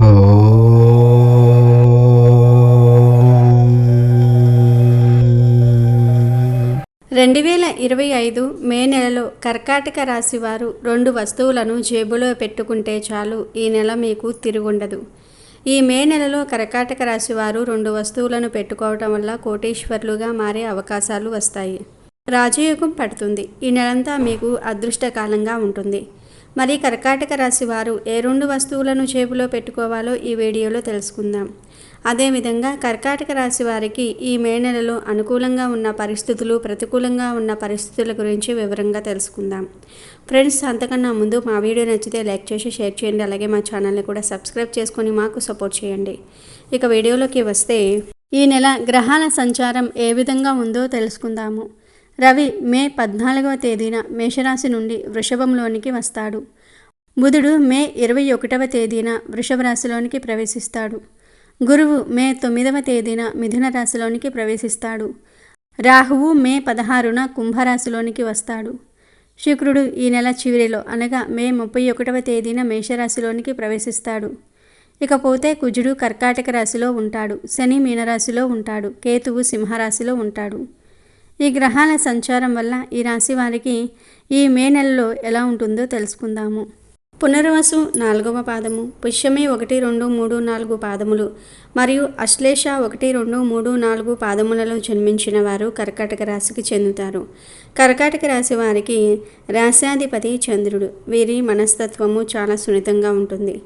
రెండు వేల ఇరవై ఐదు మే నెలలో కర్కాటక రాశి వారు రెండు వస్తువులను జేబులో పెట్టుకుంటే చాలు ఈ నెల మీకు తిరుగుండదు. ఈ మే నెలలో కర్కాటక రాశి వారు రెండు వస్తువులను పెట్టుకోవటం వల్ల కోటీశ్వర్లుగా మారే అవకాశాలు వస్తాయి. రాజయోగం పడుతుంది. ఈ నెలంతా మీకు అదృష్టకాలంగా ఉంటుంది. మరి కర్కాటక రాశి వారు ఏ రెండు వస్తువులను జేబులో పెట్టుకోవాలో ఈ వీడియోలో తెలుసుకుందాం. అదేవిధంగా కర్కాటక రాశి వారికి ఈ మే నెలలో అనుకూలంగా ఉన్న పరిస్థితులు ప్రతికూలంగా ఉన్న పరిస్థితుల గురించి వివరంగా తెలుసుకుందాం. ఫ్రెండ్స్ అంతకన్నా ముందు మా వీడియో నచ్చితే లైక్ చేసి షేర్ చేయండి. అలాగే మా ఛానల్ని కూడా సబ్స్క్రైబ్ చేసుకొని మాకు సపోర్ట్ చేయండి. ఇక వీడియోలోకి వస్తే ఈ నెల గ్రహాల సంచారం ఏ విధంగా ఉందో తెలుసుకుందాము. రవి మే పద్నాలుగవ తేదీన మేషరాశి నుండి వృషభంలోనికి వస్తాడు. బుధుడు మే ఇరవై ఒకటవ తేదీన వృషభ రాశిలోనికి ప్రవేశిస్తాడు. గురువు మే తొమ్మిదవ తేదీన మిథున రాశిలోనికి ప్రవేశిస్తాడు. రాహువు మే పదహారున కుంభరాశిలోనికి వస్తాడు. శుక్రుడు ఈ నెల చివరిలో అనగా మే ముప్పై ఒకటవ తేదీన మేషరాశిలోనికి ప్రవేశిస్తాడు. ఇకపోతే కుజుడు కర్కాటక రాశిలో ఉంటాడు. శని మీనరాశిలో ఉంటాడు. కేతువు సింహరాశిలో ఉంటాడు. ఈ గ్రహాల సంచారం వల్ల ఈ రాశి వారికి ఈ మే నెలలో ఎలా ఉంటుందో తెలుసుకుందాము. పునర్వసు నాలుగవ పాదము పుష్యమి ఒకటి రెండు మూడు నాలుగు పాదములు మరియు అశ్లేష ఒకటి రెండు మూడు నాలుగు పాదములలో జన్మించిన వారు కర్కాటక రాశికి చెందుతారు. కర్కాటక రాశి వారికి రాశాధిపతి చంద్రుడు. వీరి మనస్తత్వము చాలా సున్నితంగా ఉంటుంది.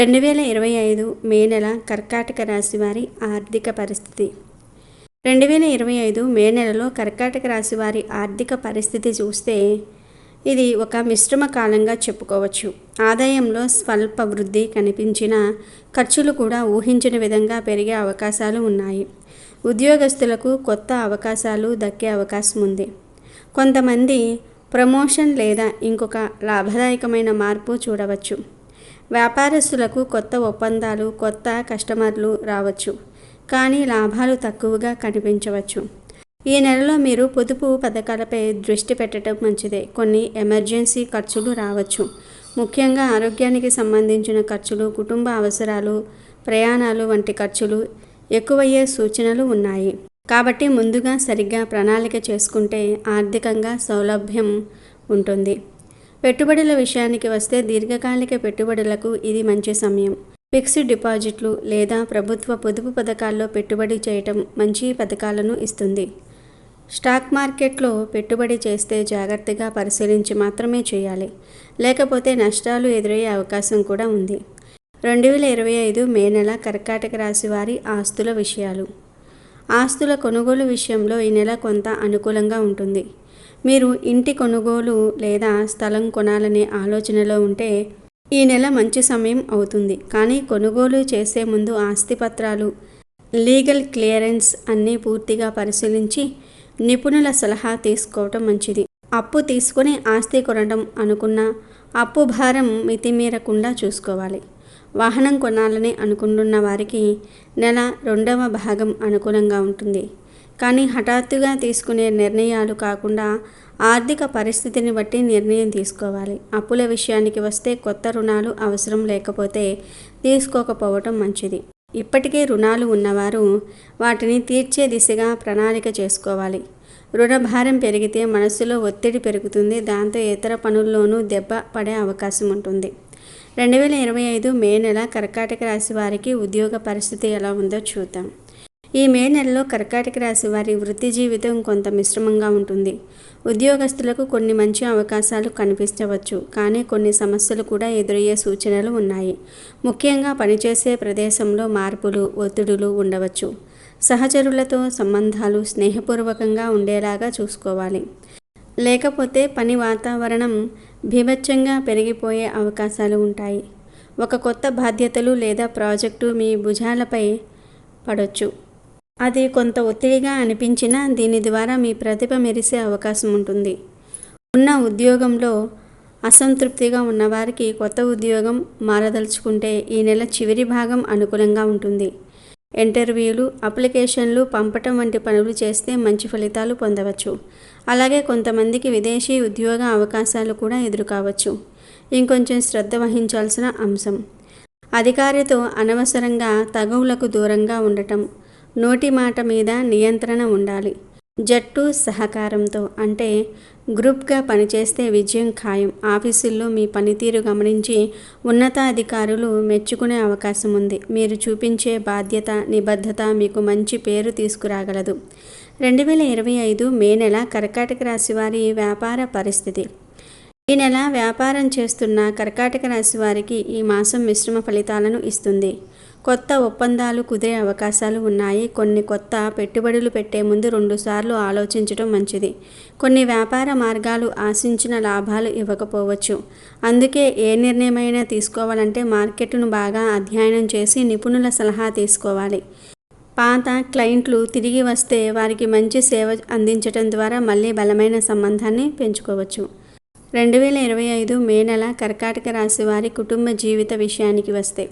రెండు వేల ఇరవై ఐదు మే నెల కర్కాటక రాశి వారి ఆర్థిక పరిస్థితి. రెండు వేల ఇరవై ఐదు మే నెలలో కర్కాటక రాశి వారి ఆర్థిక పరిస్థితి చూస్తే ఇది ఒక మిశ్రమ కాలంగా చెప్పుకోవచ్చు. ఆదాయంలో స్వల్ప వృద్ధి కనిపించిన ఖర్చులు కూడా ఊహించిన విధంగా పెరిగే అవకాశాలు ఉన్నాయి. ఉద్యోగస్తులకు కొత్త అవకాశాలు దక్కే అవకాశం ఉంది. కొంతమంది ప్రమోషన్ లేదా ఇంకొక లాభదాయకమైన మార్పు చూడవచ్చు. వ్యాపారస్తులకు కొత్త ఒప్పందాలు కొత్త కస్టమర్లు రావచ్చు. కానీ లాభాలు తక్కువగా కనిపించవచ్చు. ఈ నెలలో మీరు పొదుపు పథకాలపై దృష్టి పెట్టడం మంచిదే. కొన్ని ఎమర్జెన్సీ ఖర్చులు రావచ్చు. ముఖ్యంగా ఆరోగ్యానికి సంబంధించిన ఖర్చులు కుటుంబ అవసరాలు ప్రయాణాలు వంటి ఖర్చులు ఎక్కువయ్యే సూచనలు ఉన్నాయి. కాబట్టి ముందుగా సరిగ్గా ప్రణాళిక చేసుకుంటే ఆర్థికంగా సౌలభ్యం ఉంటుంది. పెట్టుబడుల విషయానికి వస్తే దీర్ఘకాలిక పెట్టుబడులకు ఇది మంచి సమయం. ఫిక్స్డ్ డిపాజిట్లు లేదా ప్రభుత్వ పొదుపు పథకాల్లో పెట్టుబడి చేయటం మంచి పథకాలను ఇస్తుంది. స్టాక్ మార్కెట్లో పెట్టుబడి చేస్తే జాగ్రత్తగా పరిశీలించి మాత్రమే చేయాలి. లేకపోతే నష్టాలు ఎదురయ్యే అవకాశం కూడా ఉంది. రెండు వేల ఇరవై ఐదు మే నెల కర్కాటక రాశి వారి ఆస్తుల విషయాలు. ఆస్తుల కొనుగోలు విషయంలో ఈ నెల కొంత అనుకూలంగా ఉంటుంది. మీరు ఇంటి కొనుగోలు లేదా స్థలం కొనాలనే ఆలోచనలో ఉంటే ఈ నెల మంచి సమయం అవుతుంది. కానీ కొనుగోలు చేసే ముందు ఆస్తి పత్రాలు లీగల్ క్లియరెన్స్ అన్నీ పూర్తిగా పరిశీలించి నిపుణుల సలహా తీసుకోవటం మంచిది. అప్పు తీసుకుని ఆస్తి కొనడం అనుకున్న అప్పు భారం మితిమీరకుండా చూసుకోవాలి. వాహనం కొనాలని అనుకుంటున్న వారికి నెల రెండవ భాగం అనుకూలంగా ఉంటుంది. కానీ హఠాత్తుగా తీసుకునే నిర్ణయాలు కాకుండా ఆర్థిక పరిస్థితిని బట్టి నిర్ణయం తీసుకోవాలి. అప్పుల విషయానికి వస్తే కొత్త రుణాలు అవసరం లేకపోతే తీసుకోకపోవటం మంచిది. ఇప్పటికే రుణాలు ఉన్నవారు వాటిని తీర్చే దిశగా ప్రణాళిక చేసుకోవాలి. రుణభారం పెరిగితే మనసులో ఒత్తిడి పెరుగుతుంది. దాంతో ఇతర పనుల్లోనూ దెబ్బ పడే అవకాశం ఉంటుంది. రెండు వేల ఇరవై ఐదు మే నెల కర్కాటక రాశి వారికి ఉద్యోగ పరిస్థితి ఎలా ఉందో చూద్దాం. ఈ మే నెలలో కర్కాటక రాశి వారి వృత్తి జీవితం కొంత మిశ్రమంగా ఉంటుంది. ఉద్యోగస్తులకు కొన్ని మంచి అవకాశాలు కనిపించవచ్చు. కానీ కొన్ని సమస్యలు కూడా ఎదురయ్యే సూచనలు ఉన్నాయి. ముఖ్యంగా పనిచేసే ప్రదేశంలో మార్పులు ఒత్తిడులు ఉండవచ్చు. సహచరులతో సంబంధాలు స్నేహపూర్వకంగా ఉండేలాగా చూసుకోవాలి. లేకపోతే పని వాతావరణం భీభత్సంగా పెరిగిపోయే అవకాశాలు ఉంటాయి. ఒక కొత్త బాధ్యతలు లేదా ప్రాజెక్టు మీ భుజాలపై పడవచ్చు అది కొంత ఒత్తిడిగా అనిపించినా దీని ద్వారా మీ ప్రతిభ మెరిసే అవకాశం ఉంటుంది. ఉన్న ఉద్యోగంలో అసంతృప్తిగా ఉన్నవారికి కొత్త ఉద్యోగం మారదలుచుకుంటే ఈ నెల చివరి భాగం అనుకూలంగా ఉంటుంది. ఇంటర్వ్యూలు అప్లికేషన్లు పంపటం వంటి పనులు చేస్తే మంచి ఫలితాలు పొందవచ్చు. అలాగే కొంతమందికి విదేశీ ఉద్యోగ అవకాశాలు కూడా ఎదురు కావచ్చు ఇంకొంచెం శ్రద్ధ వహించాల్సిన అంశం. అధికారితో అనవసరంగా తగువులకు దూరంగా ఉండటం. నోటి మాట మీద నియంత్రణ ఉండాలి. జట్టు సహకారంతో అంటే గ్రూప్గా పనిచేస్తే విజయం ఖాయం. ఆఫీసుల్లో మీ పనితీరు గమనించి ఉన్నతాధికారులు మెచ్చుకునే అవకాశం ఉంది. మీరు చూపించే బాధ్యత నిబద్ధత మీకు మంచి పేరు తీసుకురాగలదు. రెండు వేల ఇరవై ఐదు మే నెల కర్కాటక రాశి వారి వ్యాపార పరిస్థితి. ఈ నెల వ్యాపారం చేస్తున్న కర్కాటక రాశి వారికి ఈ మాసం మిశ్రమ ఫలితాలను ఇస్తుంది. కొత్త ఒప్పందాలు కుదిరే అవకాశాలు ఉన్నాయి. కొన్ని కొత్త పెట్టుబడులు పెట్టే ముందు రెండుసార్లు ఆలోచించడం మంచిది. కొన్ని వ్యాపార మార్గాలు ఆశించిన లాభాలు ఇవ్వకపోవచ్చు. అందుకే ఏ నిర్ణయమైనా తీసుకోవాలంటే మార్కెట్ను బాగా అధ్యయనం చేసి నిపుణుల సలహా తీసుకోవాలి. పాత క్లయింట్లు తిరిగి వస్తే వారికి మంచి సేవ అందించడం ద్వారా మళ్ళీ బలమైన సంబంధాన్ని పెంచుకోవచ్చు. రెండు వేల ఇరవై ఐదు మే నెల కర్కాటక రాశి వారి కుటుంబ జీవిత విషయానికి వస్తే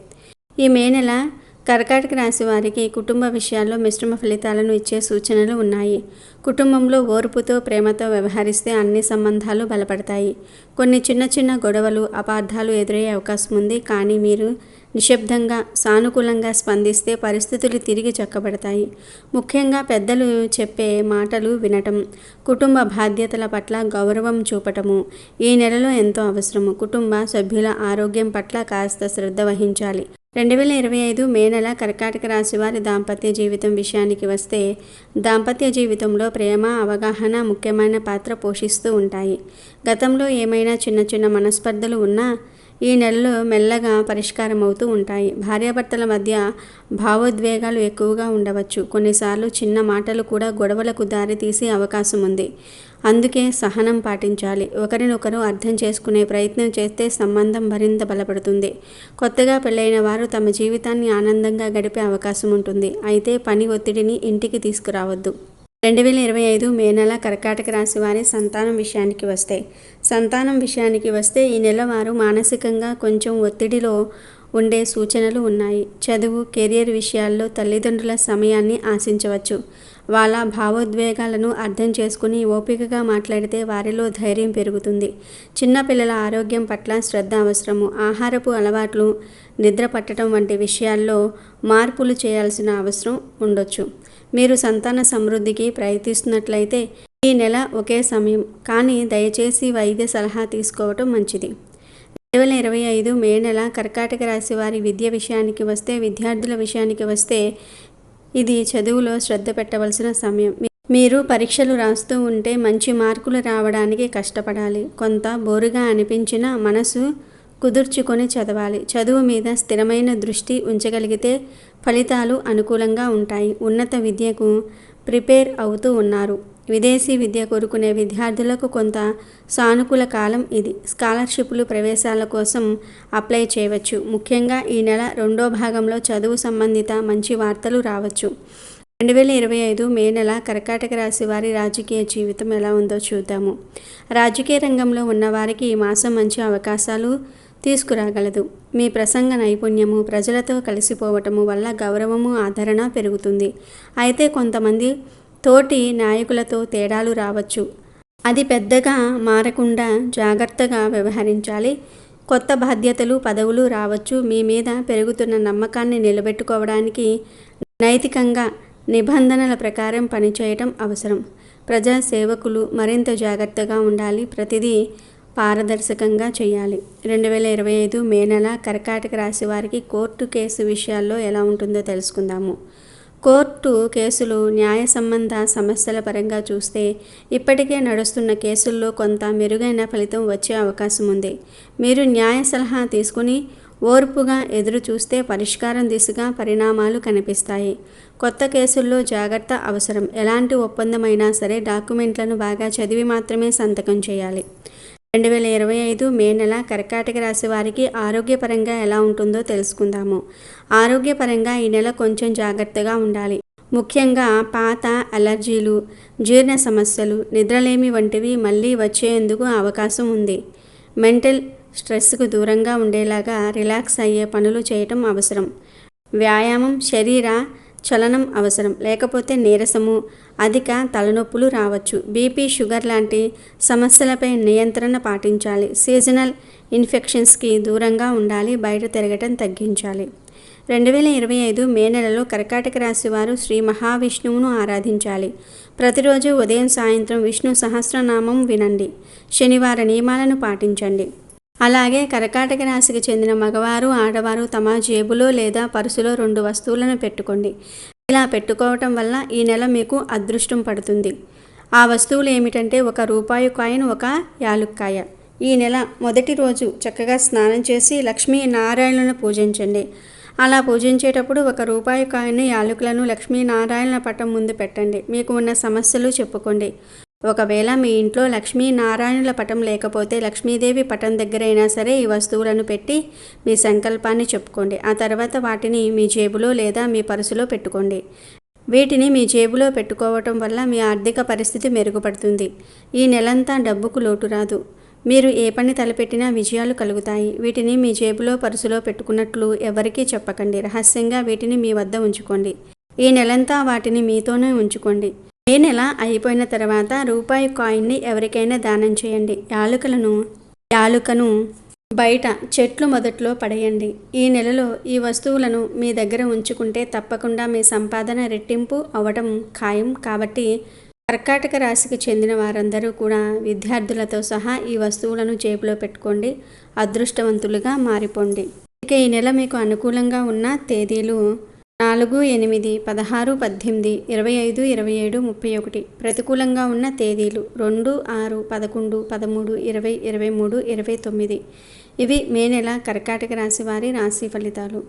ఈ మే నెల కర్కాటక రాశి వారికి కుటుంబ విషయాల్లో మిశ్రమ ఫలితాలను ఇచ్చే సూచనలు ఉన్నాయి. కుటుంబంలో ఓర్పుతో ప్రేమతో వ్యవహరిస్తే అన్ని సంబంధాలు బలపడతాయి. కొన్ని చిన్న చిన్న గొడవలు అపార్థాలు ఎదురయ్యే అవకాశం ఉంది. కానీ మీరు నిశ్శబ్దంగా సానుకూలంగా స్పందిస్తే పరిస్థితులు తిరిగి చక్కబడతాయి. ముఖ్యంగా పెద్దలు చెప్పే మాటలు వినటం కుటుంబ బాధ్యతల పట్ల గౌరవం చూపటము ఈ నెలలో ఎంతో అవసరము. కుటుంబ సభ్యుల ఆరోగ్యం పట్ల కాస్త శ్రద్ధ వహించాలి. రెండు వేల ఇరవై ఐదు మే నెల కర్కాటక రాశి వారి దాంపత్య జీవితం విషయానికి వస్తే దాంపత్య జీవితంలో ప్రేమ అవగాహన ముఖ్యమైన పాత్ర పోషిస్తూ ఉంటాయి. గతంలో ఏమైనా చిన్న చిన్న మనస్పర్ధలు ఉన్నా ఈ నెలలో మెల్లగా పరిష్కారం అవుతూ ఉంటాయి. భార్యాభర్తల మధ్య భావోద్వేగాలు ఎక్కువగా ఉండవచ్చు. కొన్నిసార్లు చిన్న మాటలు కూడా గొడవలకు దారితీసే అవకాశం ఉంది. అందుకే సహనం పాటించాలి. ఒకరినొకరు అర్థం చేసుకునే ప్రయత్నం చేస్తే సంబంధం మరింత బలపడుతుంది. కొత్తగా పెళ్ళైన వారు తమ జీవితాన్ని ఆనందంగా గడిపే అవకాశం ఉంటుంది. అయితే పని ఒత్తిడిని ఇంటికి తీసుకురావద్దు. రెండు వేల ఇరవై ఐదు మే నెల కర్కాటక రాశి వారి సంతానం విషయానికి వస్తే సంతానం విషయానికి వస్తే ఈ నెల వారు మానసికంగా కొంచెం ఒత్తిడిలో ఉండే సూచనలు ఉన్నాయి. చదువు కెరియర్ విషయాల్లో తల్లిదండ్రుల సమయాన్ని ఆశించవచ్చు. వాళ్ళ భావోద్వేగాలను అర్థం చేసుకుని ఓపికగా మాట్లాడితే వారిలో ధైర్యం పెరుగుతుంది. చిన్నపిల్లల ఆరోగ్యం పట్ల శ్రద్ధ అవసరము. ఆహారపు అలవాట్లు నిద్ర పట్టడం వంటి విషయాల్లో మార్పులు చేయాల్సిన అవసరం ఉండొచ్చు. మీరు సంతాన సమృద్ధికి ప్రయత్నిస్తున్నట్లయితే ఈ నెల ఒకే సమయం. కానీ దయచేసి వైద్య సలహా తీసుకోవటం మంచిది. రెండు వేల ఇరవై ఐదు మే నెల కర్కాటక రాశి వారి విద్య విషయానికి వస్తే విద్యార్థుల విషయానికి వస్తే ఇది చదువులో శ్రద్ధ పెట్టవలసిన సమయం. మీరు పరీక్షలు రాస్తూ ఉంటే మంచి మార్కులు రావడానికి కష్టపడాలి. కొంత బోరుగా అనిపించిన మనసు కుదుర్చుకొని చదవాలి. చదువు మీద స్థిరమైన దృష్టి ఉంచగలిగితే ఫలితాలు అనుకూలంగా ఉంటాయి. ఉన్నత విద్యకు ప్రిపేర్ అవుతూ ఉన్నారు. విదేశీ విద్య కోరుకునే విద్యార్థులకు కొంత సానుకూల కాలం ఇది. స్కాలర్షిప్లు ప్రవేశాల కోసం అప్లై చేయవచ్చు. ముఖ్యంగా ఈ నెల రెండో భాగంలో చదువు సంబంధిత మంచి వార్తలు రావచ్చు. రెండు వేల ఇరవై ఐదు మే నెల కర్కాటక రాశి వారి రాజకీయ జీవితం ఎలా ఉందో చూద్దాము. రాజకీయ రంగంలో ఉన్నవారికి ఈ మాసం మంచి అవకాశాలు తీసుకురాగలదు. మీ ప్రసంగ నైపుణ్యము ప్రజలతో కలిసిపోవటము వల్ల గౌరవము ఆదరణ పెరుగుతుంది. అయితే కొంతమంది తోటి నాయకులతో తేడాలు రావచ్చు. అది పెద్దగా మారకుండా జాగ్రత్తగా వ్యవహరించాలి. కొత్త బాధ్యతలు పదవులు రావచ్చు. మీ మీద పెరుగుతున్న నమ్మకాన్ని నిలబెట్టుకోవడానికి నైతికంగా నిబంధనల ప్రకారం పనిచేయటం అవసరం. ప్రజా సేవకులు మరింత జాగ్రత్తగా ఉండాలి. ప్రతిదీ పారదర్శకంగా చేయాలి. రెండు వేల ఇరవై ఐదు మే నెల కర్కాటక రాశి వారికి కోర్టు కేసు విషయాల్లో ఎలా ఉంటుందో తెలుసుకుందాము. కోర్టు కేసులు న్యాయ సంబంధ సమస్యల పరంగా చూస్తే ఇప్పటికే నడుస్తున్న కేసుల్లో కొంత మెరుగైన ఫలితం వచ్చే అవకాశం ఉంది. మీరు న్యాయ సలహా తీసుకుని ఓర్పుగా ఎదురు చూస్తే పరిష్కారం దిశగా పరిణామాలు కనిపిస్తాయి. కొత్త కేసుల్లో జాగ్రత్త అవసరం. ఎలాంటి ఒప్పందమైనా సరే డాక్యుమెంట్లను బాగా చదివి మాత్రమే సంతకం చేయాలి. రెండు వేల ఇరవై ఐదు మే నెల కర్కాటక రాశి వారికి ఆరోగ్యపరంగా ఎలా ఉంటుందో తెలుసుకుందాము. ఆరోగ్యపరంగా ఈ నెల కొంచెం జాగ్రత్తగా ఉండాలి. ముఖ్యంగా పాత అలర్జీలు జీర్ణ సమస్యలు నిద్రలేమి వంటివి మళ్ళీ వచ్చేందుకు అవకాశం ఉంది. మెంటల్ స్ట్రెస్కు దూరంగా ఉండేలాగా రిలాక్స్ అయ్యే పనులు చేయటం అవసరం. వ్యాయామం శరీర చలనం అవసరం. లేకపోతే నీరసము. అధిక తలనొప్పులు రావచ్చు. బీపీ షుగర్ లాంటి సమస్యలపై నియంత్రణ పాటించాలి. సీజనల్ ఇన్ఫెక్షన్స్కి దూరంగా ఉండాలి. బయట తిరగటం తగ్గించాలి. రెండు వేల ఇరవై ఐదు మే నెలలో కర్కాటక రాశి వారు శ్రీ మహావిష్ణువును ఆరాధించాలి. ప్రతిరోజు ఉదయం సాయంత్రం విష్ణు సహస్రనామం వినండి. శనివార నియమాలను పాటించండి. అలాగే కర్కాటక రాశికి చెందిన మగవారు ఆడవారు తమ జేబులో లేదా పర్సులో రెండు వస్తువులను పెట్టుకోండి. ఇలా పెట్టుకోవటం వల్ల ఈ నెల మీకు అదృష్టం పడుతుంది. ఆ వస్తువులు ఏమిటంటే ఒక రూపాయి కాయిన్ ఒక యాలుక్కాయ. ఈ నెల మొదటి రోజు చక్కగా స్నానం చేసి లక్ష్మీ నారాయణను పూజించండి. అలా పూజించేటప్పుడు ఒక రూపాయి కాయిన్ యాలకులను లక్ష్మీనారాయణ పటం ముందు పెట్టండి. మీకు ఉన్న సమస్యలు చెప్పుకోండి. ఒకవేళ మీ ఇంట్లో లక్ష్మీ నారాయణుల పటం లేకపోతే లక్ష్మీదేవి పటం దగ్గరైనా సరే ఈ వస్తువులను పెట్టి మీ సంకల్పాన్ని చెప్పుకోండి. ఆ తర్వాత వాటిని మీ జేబులో లేదా మీ పర్సులో పెట్టుకోండి. వీటిని మీ జేబులో పెట్టుకోవటం వల్ల మీ ఆర్థిక పరిస్థితి మెరుగుపడుతుంది. ఈ నెలంతా డబ్బుకు లోటు రాదు. మీరు ఏ పని తలపెట్టినా విజయాలు కలుగుతాయి. వీటిని మీ జేబులో పర్సులో పెట్టుకున్నట్లు ఎవరికీ చెప్పకండి. రహస్యంగా వీటిని మీ వద్ద ఉంచుకోండి. ఈ నెలంతా వాటిని మీతోనే ఉంచుకోండి. ఏ నెల అయిపోయిన తర్వాత రూపాయి కాయిన్ని ఎవరికైనా దానం చేయండి. యాలుకలను యాలుకను బయట చెట్లు మొదట్లో పడేయండి. ఈ నెలలో ఈ వస్తువులను మీ దగ్గర ఉంచుకుంటే తప్పకుండా మీ సంపాదన రెట్టింపు అవ్వటం ఖాయం. కాబట్టి కర్కాటక రాశికి చెందిన వారందరూ కూడా విద్యార్థులతో సహా ఈ వస్తువులను జేబులో పెట్టుకోండి. అదృష్టవంతులుగా మారిపోండి. ఇక ఈ నెల మీకు అనుకూలంగా ఉన్న తేదీలు నాలుగు ఎనిమిది పదహారు పద్దెనిమిది ఇరవై ఐదు ఇరవై ఏడు ముప్పై ఒకటి ప్రతికూలంగా ఉన్న తేదీలు రెండు ఆరు పదకొండు పదమూడు ఇరవై ఇరవై మూడు ఇరవై తొమ్మిది. ఇవి మే నెల కర్కాటక రాశి వారి రాశి ఫలితాలు.